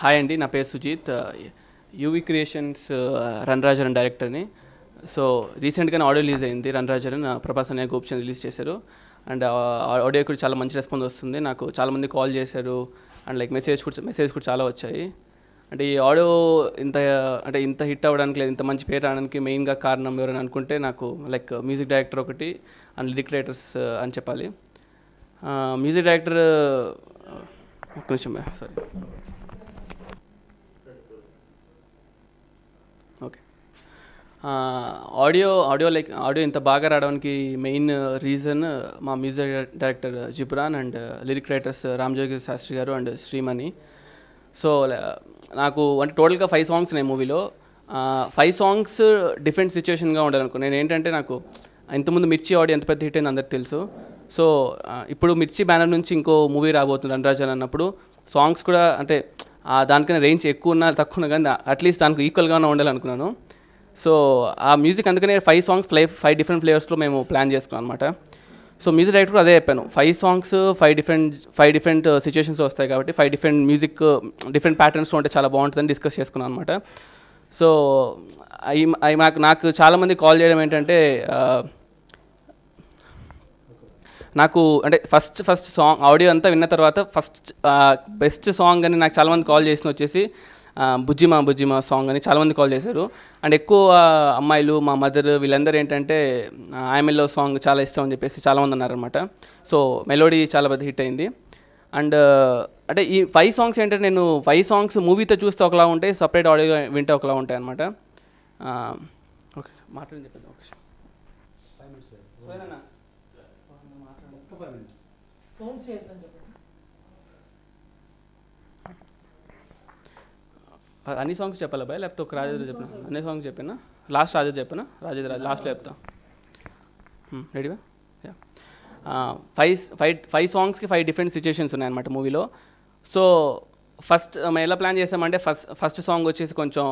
Hi అండి నా పేరు Sujeeth. UV creations Run Rajan డైరెక్టర్ని. సో రీసెంట్గానే ఆడియో రిలీజ్ అయింది రన్ రాజన్ ప్రభాస్ అనే గోపిచంద్ రిలీజ్ చేశారు. అండ్ ఆడియో కూడా చాలా మంచి రెస్పాన్స్ వస్తుంది. నాకు చాలామంది కాల్ చేశారు. అండ్ లైక్ మెసేజ్ కూడా మెసేజ్ కూడా చాలా వచ్చాయి. అంటే ఈ ఆడియో ఇంత అంటే ఇంత హిట్ అవ్వడానికి లేదు ఇంత మంచి పేరు రావడానికి మెయిన్గా కారణం ఎవరైనా అనుకుంటే నాకు లైక్ మ్యూజిక్ డైరెక్టర్ ఒకటి అండ్ లిరిక్ రైటర్స్ అని చెప్పాలి. మ్యూజిక్ డైరెక్టర్ ఒక నిమిషం sorry. Audio audio like audio ఇంత బాగా రావడానికి మెయిన్ రీజన్ మా music director Ghibran and lyric writers Ramjogi Sastry garu and Srimani. So నాకు అంటే టోటల్గా ఫైవ్ సాంగ్స్ ఉన్నాయి మూవీలో. ఫైవ్ సాంగ్స్ డిఫరెంట్ సిచ్యువేషన్గా ఉండాలనుకో నేను ఏంటంటే నాకు ఇంతకుముందు మిర్చి ఆడియో ఎంత పెద్ద హిట్ అయింది అందరికి తెలుసు. సో ఇప్పుడు మిర్చి బ్యానర్ నుంచి ఇంకో మూవీ రాబోతుంది రణరాజన్ అన్నప్పుడు. సాంగ్స్ కూడా అంటే దానికన్నా రేంజ్ ఎక్కువ ఉన్నా తక్కువ ఉన్నా కానీ అట్లీస్ట్ దానికి ఈక్వల్గానే ఉండాలనుకున్నాను. సో ఆ మ్యూజిక్ అందుకనే five songs fly five different ఫ్లేవర్స్లో మేము ప్లాన్ చేసుకున్నాం అనమాట సో మ్యూజిక్ డైరెక్టర్ అదే చెప్పాను. Five songs five different five different situations వస్తాయి కాబట్టి ఫైవ్ డిఫరెంట్ మ్యూజిక్ డిఫరెంట్ ప్యాటర్న్స్లో ఉంటే చాలా బాగుంటుందని డిస్కస్ చేసుకున్నాను అనమాట సో అవి అవి నాకు నాకు చాలామంది కాల్ చేయడం ఏంటంటే uh, నాకు అంటే ఫస్ట్ ఫస్ట్ సాంగ్ ఆడియో అంతా విన్న తర్వాత ఫస్ట్ బెస్ట్ సాంగ్ అని నాకు చాలామంది కాల్ చేసిన వచ్చేసి బుజ్జిమా బుజ్జిమా సాంగ్ అని చాలామంది కాల్ చేశారు. అండ్ ఎక్కువ అమ్మాయిలు మా మదర్ వీళ్ళందరూ ఏంటంటే ఐఎంఎల్ఓ సాంగ్ చాలా ఇష్టం అని చెప్పేసి చాలామంది అన్నారనమాట సో మెలోడీ చాలా పెద్ద హిట్ అయింది. అండ్ అంటే ఈ ఫైవ్ సాంగ్స్ ఏంటంటే నేను ఫైవ్ సాంగ్స్ మూవీతో చూస్తే ఒకలా ఉంటాయి సపరేట్ ఆడియో వింటే ఒకలా ఉంటాయి అనమాట ఓకే మాట్లాడి చెప్పేది ఒక అన్ని సాంగ్స్ చెప్పాలా బాయ్? లేకపోతే ఒక రాజేంద్ర చెప్పిన? అన్ని సాంగ్స్ చెప్పినా? లాస్ట్ రాజేంద్ర చెప్పినా? రాజేంద్ర రాజు లాస్ట్లో చెప్తా. రెడీవా ఫైవ్ ఫైవ్ ఫైవ్ సాంగ్స్కి ఫైవ్ డిఫరెంట్ సిచ్యుయేషన్స్ ఉన్నాయన్నమాట మూవీలో సో ఫస్ట్ మేము ఎలా ప్లాన్ చేసామంటే ఫస్ట్ ఫస్ట్ సాంగ్ వచ్చేసి కొంచెం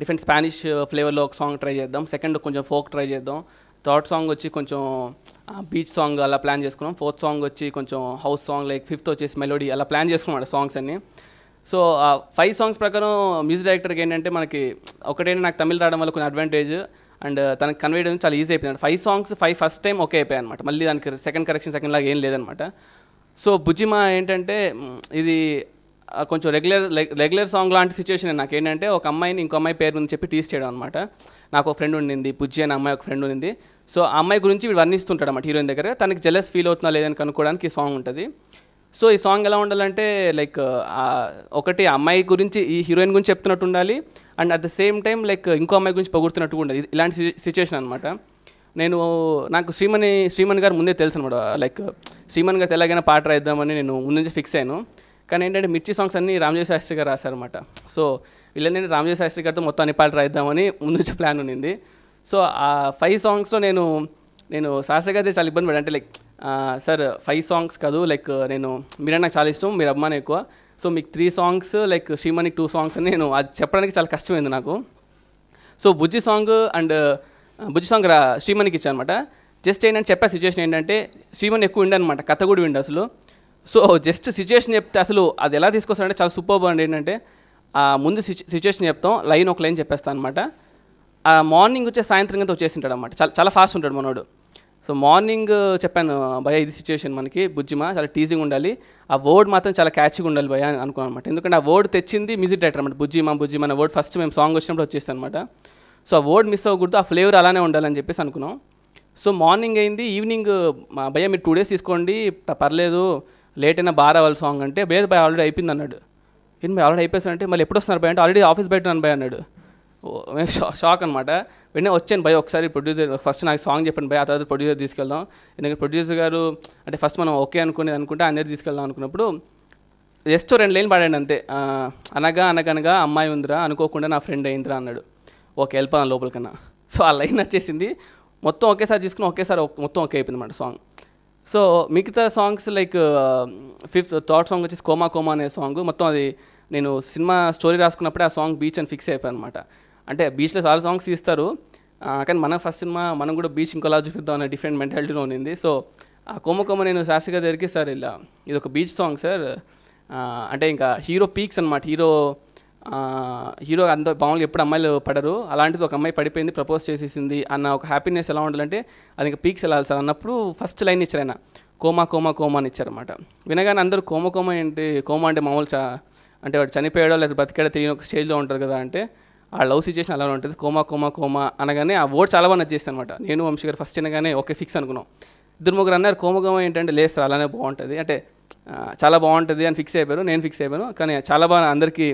డిఫరెంట్ స్పానిష్ ఫ్లేవర్లో ఒక సాంగ్ ట్రై చేద్దాం. సెకండ్ కొంచెం ఫోక్ ట్రై చేద్దాం. థర్డ్ సాంగ్ వచ్చి కొంచెం బీచ్ సాంగ్ అలా ప్లాన్ చేసుకున్నాం. ఫోర్త్ సాంగ్ వచ్చి కొంచెం హౌస్ సాంగ్ లైక్ ఫిఫ్త్ వచ్చేసి మెలోడీ అలా ప్లాన్ చేసుకున్నాం సాంగ్స్ అన్నీ. సో ఆ ఫైవ్ సాంగ్స్ ప్రకారం మ్యూజిక్ డైరెక్టర్కి ఏంటంటే మనకి ఒకటేనా నాకు తమిళ రావడం వల్ల కొన్ని అడ్వాంటేజ్ అండ్ తనకి కన్వే చేయడం చాలా ఈజీ అయిపోయింది. Five songs five first time okay అయిపోయాయి అనమాట మళ్ళీ దానికి సెకండ్ కరెక్షన్ సెకండ్ లాగా ఏం లేదనమాట సో బుజ్జిమా ఏంటంటే ఇది కొంచెం రెగ్యులర్ రెగ్యులర్ సాంగ్ లాంటి సిచ్యువేషన్ నాకు ఏంటంటే ఒక అమ్మాయిని ఇంకో అమ్మాయి పేరు నుంచి చెప్పి టీస్ చేయడం అనమాట నాకు ఒక ఫ్రెండ్ ఉండింది బుజ్జి అనే అమ్మాయి ఒక ఫ్రెండ్ ఉండింది. సో ఆ అమ్మాయి గురించి వీడు వర్ణిస్తుంటాడు అన్నమాట హీరోయిన్ దగ్గర. తనకి జెలస్ ఫీల్ అవుతున్నా లేదని కనుక్కోవడానికి ఈ సాంగ్ ఉంటుంది. సో ఈ సాంగ్ ఎలా ఉండాలంటే లైక్ ఒకటి అమ్మాయి గురించి ఈ హీరోయిన్ గురించి చెప్తున్నట్టు ఉండాలి and at the same time like ఇంకో అమ్మాయి గురించి పొగుడుతున్నట్టు ఉండాలి. ఇలాంటి సిచ్యువేషన్ అనమాట నేను నాకు శ్రీమణి శ్రీమణి గారు ముందే తెలుసు అనమాట లైక్ శ్రీమణి గారు ఎలాగైనా పాట రాయిద్దామని నేను ముందు నుంచి ఫిక్స్ అయ్యాను. కానీ ఏంటంటే మిర్చి సాంగ్స్ అన్ని రామజీ శాస్త్రి గారు రాశారనమాట సో వీళ్ళని రామజీ శాస్త్రి గారితో మొత్తం అన్ని పాటలు రాయిద్దామని ముందు నుంచి ప్లాన్ ఉన్నింది సో ఆ ఫైవ్ సాంగ్స్లో నేను నేను శాస్త్రి గారితో చాలా ఇబ్బంది పడి అంటే లైక్ సార్ ఫైవ్ సాంగ్స్ కాదు లైక్ నేను మీరంటే నాకు చాలా ఇష్టం మీరు అభిమానం ఎక్కువ. సో మీకు త్రీ సాంగ్స్ లైక్ శ్రీమణికి టూ సాంగ్స్ అని నేను అది చెప్పడానికి చాలా కష్టమైంది నాకు. So Bujji song and Bujji song రా శ్రీమణికి ఇచ్చాను అనమాట జస్ట్ ఏంటంటే చెప్పే సిచ్యువేషన్ ఏంటంటే శ్రీమణి ఎక్కువ అనమాట కథ కూడా విండు అసలు. సో జస్ట్ సిచ్యువేషన్ చెప్తే అసలు అది ఎలా తీసుకొస్తాడంటే చాలా సూపర్ అండి ఏంటంటే ముందు సిచ్యువేషన్ చెప్తాం లైన్ ఒక లైన్ చెప్పేస్తాను అనమాట ఆ మార్నింగ్ వచ్చే సాయంత్రం అంతా వచ్చేసింటాడు అనమాట చాలా చాలా ఫాస్ట్ ఉంటాడు మనోడు. సో మార్నింగ్ చెప్పాను భయ ఇది సిచ్యువేషన్ మనకి బుజ్జిమా చాలా టీజింగ్ ఉండాలి. ఆ వర్డ్ మాత్రం చాలా క్యాచ్గా ఉండాలి భయ అని అనుకున్నాను అనమాట ఎందుకంటే ఆ వర్డ్ తెచ్చింది మ్యూజిక్ డైరెక్టర్ అనమాట బుజ్జిమా బుజ్జిమా అనే వర్డ్ ఫస్ట్ మేము సాంగ్ వచ్చినప్పుడు వచ్చేస్తాను అనమాట సో ఆ వర్డ్ మిస్ అవ్వకూడదు ఆ ఫ్లేవర్ అలానే ఉండాలని చెప్పేసి అనుకున్నాం. సో మార్నింగ్ అయింది ఈవినింగ్ మా భయ మీరు టూ డేస్ తీసుకోండి పర్లేదు లేట్ అయినా బాగా రావాలి సాంగ్ అంటే బేద భయ ఆల్రెడీ అయిపోయింది అన్నాడు. ఏంటి భయ ఆల్రెడీ అయిపోయింది అంటే మళ్ళీ ఎప్పుడు వస్తున్నారు భయ అంటే ఆల్రెడీ ఆఫీస్ బయట భయ అన్నాడు. షాక్ అనమాట వెంటనే వచ్చాను భయ ఒకసారి ప్రొడ్యూసర్ ఫస్ట్ నాకు సాంగ్ చెప్పండి భయ ఆ తర్వాత ప్రొడ్యూసర్ తీసుకెళ్దాం. ఎందుకంటే ప్రొడ్యూసర్ గారు అంటే ఫస్ట్ మనం ఓకే అనుకునేది అనుకుంటే అందరు తీసుకెళ్దాం అనుకున్నప్పుడు జస్ట్ రెండు లైన్ పాడాడు అంతే. అనగా అనగనగా అమ్మాయి ఉందిరా అనుకోకుండా నా ఫ్రెండ్ అయిందిరా అన్నాడు. ఓకే వెళ్ళిపోదాం లోపలికన్నా. సో ఆ లైన్ వచ్చేసింది. మొత్తం ఒకేసారి తీసుకుని ఒకేసారి మొత్తం ఓకే అయిపోయింది అనమాట సాంగ్ సో మిగతా songs like fifth third song వచ్చేసి కోమా కోమా అనే సాంగ్ మొత్తం అది నేను సినిమా స్టోరీ రాసుకున్నప్పుడే ఆ సాంగ్ బీచ్ అని ఫిక్స్ అయిపోయాను అనమాట అంటే బీచ్లో చాలా సాంగ్స్ ఇస్తారు కానీ మన ఫస్ట్ సినిమా మనం కూడా బీచ్ ఇంకోలా చూపిద్దాం అనే డిఫరెంట్ మెంటాలిటీలో ఉంది. సో ఆ కొమ్మ నేను శాస్త్రి గారి దగ్గరికి సార్ ఇలా ఇది ఒక బీచ్ సాంగ్ సార్ అంటే ఇంకా హీరో పీక్స్ అనమాట హీరో హీరో అంత మామూలుగా ఎప్పుడు అమ్మాయిలు పడరు. అలాంటిది ఒక అమ్మాయి పడిపోయింది ప్రపోజ్ చేసేసింది అన్న ఒక హ్యాపీనెస్ ఎలా ఉండాలంటే అది ఇంకా పీక్స్ వెళ్ళాలి సార్ అన్నప్పుడు ఫస్ట్ లైన్ ఇచ్చారు ఆయన. కోమా కోమా కోమా అని ఇచ్చారనమాట వినగానే అందరూ కోమ కోమ ఏంటి? కోమా అంటే మామూలు చా అంటే వాడు చనిపోయాడో లేదా బతికాడో తెలియని ఒక స్టేజ్లో ఉంటుంది కదా అంటే ఆ లవ్ సిచ్యువేషన్ అలానే ఉంటుంది. కోమా కోమా కోమా అనగానే ఆ వర్డ్ చాలా బాగా నచ్చేస్తాను అనమాట నేను వంశీ గారు ఫస్ట్ వినగానే ఓకే ఫిక్స్ అనుకున్నాం. ఇద్దరు ముగ్గురు అన్నారు కోమ కోమ ఏంటంటే లేస్ అలానే బాగుంటుంది. అంటే చాలా బాగుంటుంది అని ఫిక్స్ అయిపోయారు. నేను ఫిక్స్ అయిపోయాను. కానీ చాలా బాగా అందరికీ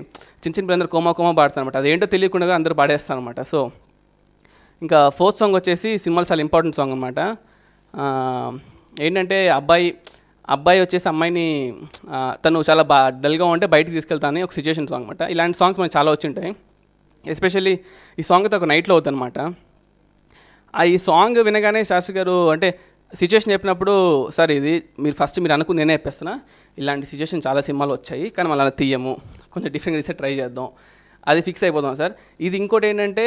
చిన్న చిన్న పిల్లలందరూ కోమా కోమా పాడతాను అనమాట అదేంటో తెలియకుండా అందరూ పాడేస్తాను అనమాట సో ఇంకా ఫోర్త్ సాంగ్ వచ్చేసి సినిమాలో చాలా ఇంపార్టెంట్ సాంగ్ అనమాట ఏంటంటే అబ్బాయి అబ్బాయి వచ్చేసి అమ్మాయిని తను చాలా బా డల్గా ఉంటే బయటికి తీసుకెళ్తాను ఒక సిచ్యువేషన్ సాంగ్ అనమాట ఇలాంటి సాంగ్స్ మనకు చాలా వచ్చి ఉంటాయి. ఎస్పెషల్లీ ఈ సాంగ్తో ఒక నైట్లో అవుతుంది అనమాట ఆ ఈ సాంగ్ వినగానే శాస్త్రి గారు అంటే సిచ్యువేషన్ చెప్పినప్పుడు సార్ ఇది మీరు ఫస్ట్ మీరు అనుకుని నేనే చెప్పేస్తున్నా. ఇలాంటి సిచ్యువేషన్ చాలా సినిమాలు వచ్చాయి కానీ మళ్ళీ అలా తీయము. కొంచెం డిఫరెంట్ తీసే ట్రై చేద్దాం. అది ఫిక్స్ అయిపోతాం సార్. ఇది ఇంకోటి ఏంటంటే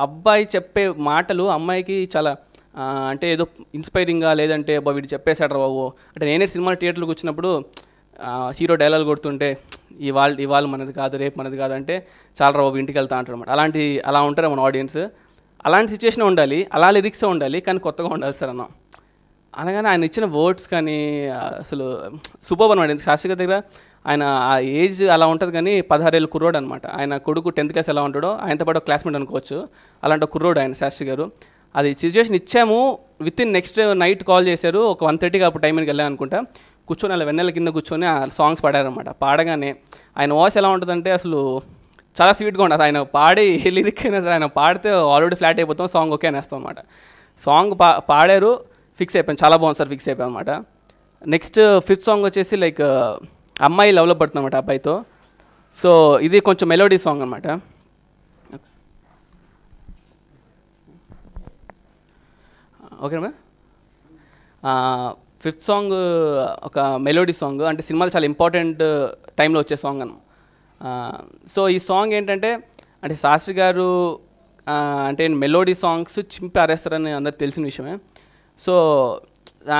అబ్బాయి చెప్పే మాటలు అమ్మాయికి చాలా అంటే ఏదో ఇన్స్పైరింగ్గా లేదంటే అబ్బా వీడు చెప్పేశాడు రా బాబు. అంటే నేనే సినిమా థియేటర్కి వచ్చినప్పుడు హీరో డైలాగ్ కొడుతుంటే ఇవాళ ఇవాళ మనది కాదు రేపు మనది కాదు అంటే చాలా రావు బాబు ఇంటికి వెళ్తా అంటారు అనమాట అలాంటి అలా ఉంటారు మన ఆడియన్స్. అలాంటి సిచ్యువేషన్ ఉండాలి అలా లిరిక్స్ ఉండాలి కానీ కొత్తగా ఉండాలి సార్ అన్న. అనగానే ఆయన ఇచ్చిన వర్డ్స్ కానీ అసలు సూపర్ అనమాట శాస్త్రి గారి దగ్గర ఆయన ఆ ఏజ్ అలా ఉంటుంది కానీ పదహారేళ్ళు కుర్రోడు అనమాట ఆయన కొడుకు టెన్త్ క్లాస్ ఎలా ఉంటాడో ఆయనతో పాటు క్లాస్మేట్ అనుకోవచ్చు. అలాంటి కుర్రోడు ఆయన శాస్త్రి గారు. అది సిచ్యువేషన్ ఇచ్చాము with in next night call చేశారు ఒక వన్ థర్టీకి అప్పుడు టైంకి వెళ్ళాను అనుకుంటా. కూర్చొని అలా వెన్నెల కింద కూర్చొని ఆ సాంగ్స్ పాడారనమాట పాడగానే ఆయన వాయిస్ ఎలా ఉంటుందంటే అసలు చాలా స్వీట్గా ఉండదు ఆయన పాడి లిరిక్ అయినా సరే ఆయన పాడితే ఆల్రెడీ ఫ్లాట్ అయిపోతాం సాంగ్ ఓకే అనేస్తాం అనమాట సాంగ్ పా పాడారు ఫిక్స్ అయిపోయాను చాలా బాగుంది సార్ ఫిక్స్ అయిపోయాను అనమాట నెక్స్ట్ ఫిఫ్త్ సాంగ్ వచ్చేసి లైక్ అమ్మాయి లవ్లో పడుతుంది అనమాట అబ్బాయితో. సో ఇది కొంచెం మెలోడీ సాంగ్ అనమాట ఓకేనా ఫిఫ్త్ సాంగ్ ఒక మెలోడీ సాంగ్ అంటే సినిమాలు చాలా ఇంపార్టెంట్ టైంలో వచ్చే సాంగ్ అన్న సో ఈ సాంగ్ ఏంటంటే అంటే శాస్త్రి గారు అంటే మెలోడీ సాంగ్స్ చింపి ఆరేస్తారని అందరికి తెలిసిన విషయమే. సో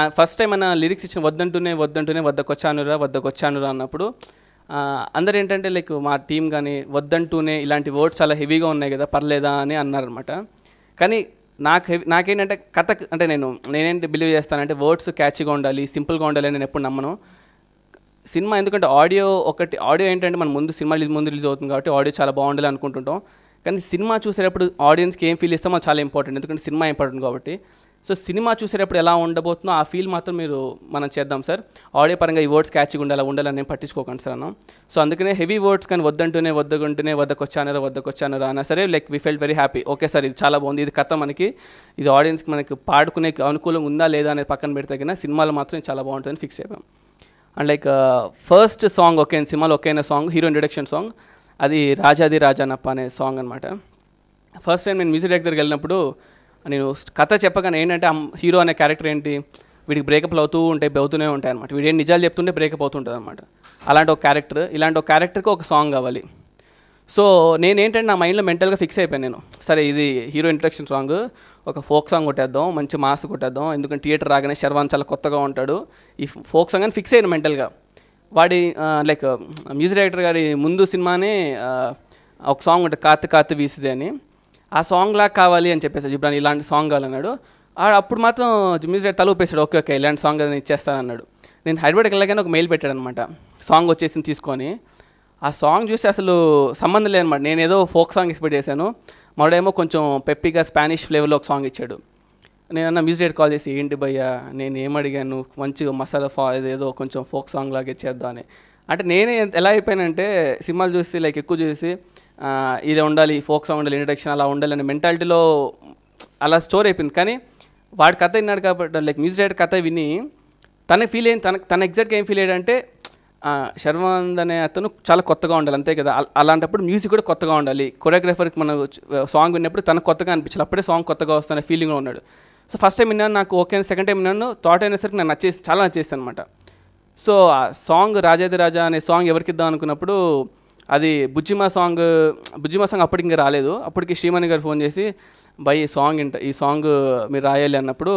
ఫస్ట్ టైం మన లిరిక్స్ ఇచ్చిన వద్దంటూనే వద్దంటూనే వద్దకొచ్చానురా వద్దకొచ్చానురా అన్నప్పుడు అందరు ఏంటంటే లైక్ మా టీం కానీ వద్దంటూనే ఇలాంటి వర్డ్స్ చాలా హెవీగా ఉన్నాయి కదా పర్లేదా అని అన్నారనమాట కానీ నాకు నాకేంటంటే కథ అంటే నేను నేనేంటి బిలీవ్ చేస్తానంటే వర్డ్స్ క్యాచ్గా ఉండాలి సింపుల్గా ఉండాలి అని నేను ఎప్పుడు నమ్మను. సినిమా ఎందుకంటే ఆడియో ఒకటి ఆడియో ఏంటంటే మన ముందు సినిమా రిలీజ్ ముందు రిలీజ్ అవుతుంది కాబట్టి ఆడియో చాలా బాగుండాలి అనుకుంటుంటాం. కానీ సినిమా చూసేటప్పుడు ఆడియన్స్కి ఏం ఫీల్ ఇస్తామో చాలా ఇంపార్టెంట్ ఎందుకంటే సినిమా ఇంపార్టెంట్ కాబట్టి. సో సినిమా చూసేటప్పుడు ఎలా ఉండబోతుందో ఆ ఫీల్ మాత్రం మీరు మనం చేద్దాం సార్. ఆడియో పరంగా ఈ వర్డ్స్ క్యాచ్గా ఉండాలి ఉండాలని నేను పట్టించుకోకండి సార్ అన్న. సో అందుకనే హెవీ వర్డ్స్ కానీ వద్దంటూనే వద్దకుంటూనే వద్దకొచ్చానరా వద్దకొచ్చానరా అన్నా సరే like we felt very happy. Okay sir ఇది చాలా బాగుంది. ఇది కథ మనకి ఇది ఆడియన్స్కి మనకి పాడుకునే అనుకూలంగా ఉందా లేదా అనేది పక్కన పెడితే కన్నా సినిమాలో మాత్రం చాలా బాగుంటుందని ఫిక్స్ అయిపోయాం. And like first song okay సినిమాలో ఓకే అయిన సాంగ్ హీరో ఇంట్రడక్షన్ సాంగ్. అది రాజాది రాజానప్ప అనే సాంగ్ అనమాట ఫస్ట్ టైం నేను మ్యూజిక్ డైరెక్టర్కి వెళ్ళినప్పుడు నేను కథ చెప్పగానే ఏంటంటే హీరో అనే క్యారెక్టర్ ఏంటి వీడికి బ్రేకప్లు అవుతూ ఉంటాయి అవుతూనే ఉంటాయి అనమాట వీడేం నిజాలు చెప్తుంటే బ్రేకప్ అవుతుంటుంది అనమాట అలాంటి ఒక క్యారెక్టర్ ఇలాంటి ఒక క్యారెక్టర్కి ఒక సాంగ్ కావాలి. సో నేనేంటంటే నా మైండ్లో మెంటల్గా ఫిక్స్ అయిపోయాను నేను. సరే ఇది హీరో ఇంట్రడక్షన్ సాంగ్ ఒక ఫోక్ సాంగ్ కొట్టేద్దాం మంచి మాస్ కొట్టేద్దాం ఎందుకంటే థియేటర్ రాగానే శర్వాన్ చాలా కొత్తగా ఉంటాడు. ఈ ఫోక్ సాంగ్ అని ఫిక్స్ అయ్యాను మెంటల్గా వాడి లైక్ మ్యూజిక్ డైరెక్టర్ గారి ముందు సినిమానే ఒక సాంగ్ ఉంటుంది కాత్ కాత్ వీసిదే అని. ఆ సాంగ్ లాగా కావాలి అని చెప్పేసి జిబ్రాన్ ఇలాంటి సాంగ్ కావాలన్నాడు. అప్పుడు మాత్రం జిమ్మిస్ తల ఊపేశాడు. ఓకే ఓకే ఇలాంటి సాంగ్ నేను ఇచ్చేస్తానన్నాడు. నేను హైదరాబాద్కి వెళ్ళగానే ఒక మెయిల్ పెట్టాడు అనమాట సాంగ్ వచ్చేసింది తీసుకొని. ఆ సాంగ్ చూసి అసలు సంబంధం లేదనమాట నేను ఏదో ఫోక్ సాంగ్ ఎక్స్పెక్ట్ చేశాను. మరోడేమో కొంచెం పెప్పిగా స్పానిష్ ఫ్లేవర్లో ఒక సాంగ్ ఇచ్చాడు. నేను అన్న మ్యూజిక్ కాల్ చేసి ఏంటి భయ్యా నేను ఏం అడిగాను? మంచిగా మసాలా ఫా ఏదో కొంచెం ఫోక్ సాంగ్ లాగా ఇచ్చేద్దాం అని అంటే నేనే ఎలా అయిపోయానంటే సినిమాలు చూసి లైక్ ఎక్కువ చూసి ఇది ఉండాలి ఫోక్ సాంగ్ ఉండాలి ఇంట్రడక్షన్ అలా ఉండాలి అనే మెంటాలిటీలో అలా స్టోర్ అయిపోయింది. కానీ వాడి కథ విన్నాడు కాబట్టి లైక్ మ్యూజిక్ డైరెక్టర్ కథ విని తనకి ఫీల్ అయింది తన తన ఎగ్జాక్ట్గా ఏం ఫీల్ అయ్యాడంటే శర్వానంద్ అనే అతను చాలా కొత్తగా ఉండాలి అంతే కదా. అలాంటప్పుడు మ్యూజిక్ కూడా కొత్తగా ఉండాలి. కొరియోగ్రాఫర్కి మనం సాంగ్ విన్నప్పుడు తనకు కొత్తగా అనిపించాలి. అప్పుడే సాంగ్ కొత్తగా వస్తున్న ఫీలింగ్లో ఉన్నాడు. సో ఫస్ట్ టైం విన్నాను నాకు ఓకే సెకండ్ టైం విన్నాను థాట్ అయినసరికి నాకు నచ్చేసి చాలా నచ్చేస్తాను అనమాట సో ఆ సాంగ్ రాజాది రాజా అనే సాంగ్ ఎవరికి ఇద్దాం అనుకున్నప్పుడు అది బుజ్జిమా సాంగ్ బుజ్జిమా సాంగ్ అప్పటికి ఇంకా రాలేదు. అప్పటికి శ్రీమణి గారు ఫోన్ చేసి బై ఈ సాంగ్ ఇంట ఈ సాంగ్ మీరు రాయాలి అన్నప్పుడు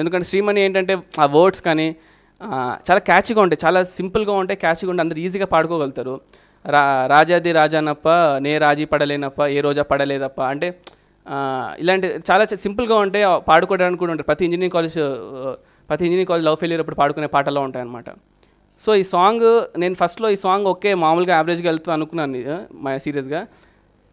ఎందుకంటే శ్రీమణి ఏంటంటే ఆ వర్డ్స్ కానీ చాలా క్యాచ్గా ఉంటాయి. చాలా సింపుల్గా ఉంటాయి క్యాచ్గా ఉంటాయి. అందరు ఈజీగా పాడుకోగలుగుతారు. రా రాజాది రాజానప్ప నే రాజీ పడలేనప్ప ఏ రోజా పడలేదప్ప అంటే ఇలాంటి చాలా సింపుల్గా ఉంటాయి. పాడుకోవడానికి కూడా ఉంటాయి ప్రతి ఇంజనీరింగ్ కాలేజ్ ప్రతి ఇంజనీరింగ్ కాలేజ్ లవ్ ఫెయిలియర్ అప్పుడు పాడుకునే పాటలో ఉంటాయి అన్నమాట సో ఈ సాంగ్ నేను ఫస్ట్లో ఈ సాంగ్ ఓకే మామూలుగా యావరేజ్గా వెళ్తాను అనుకున్నాను మా సీరియస్గా.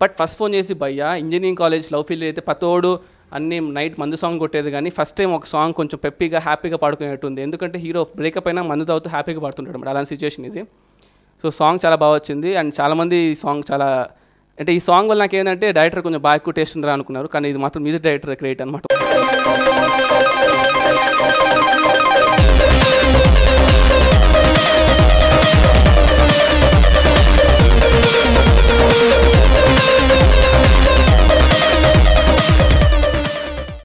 బట్ ఫస్ట్ ఫోన్ చేసి భయ్యా ఇంజనీరింగ్ కాలేజ్ లవ్ ఫీల్ అయితే పతోడు అన్ని నైట్ మందు సాంగ్ కొట్టేది కానీ ఫస్ట్ టైం ఒక సాంగ్ కొంచెం పెప్పిగా హ్యాపీగా పాడుకునేట్టుంది ఎందుకంటే హీరో బ్రేకప్ అయినా మందు తాగుతూ హ్యాపీగా పాడుతుంటాడు అనమాట అలాంటి సిచ్యువేషన్ ఇది. సో సాంగ్ చాలా బాగా వచ్చింది. అండ్ చాలామంది ఈ సాంగ్ చాలా అంటే ఈ సాంగ్ వల్ల నాకు ఏంటంటే డైరెక్టర్ కొంచెం బాగా ఎక్కువ టేస్ట్ ఉందిరా అనుకున్నారు. కానీ ఇది మాత్రం మ్యూజిక్ డైరెక్టర్ క్రియేట్ అనమాట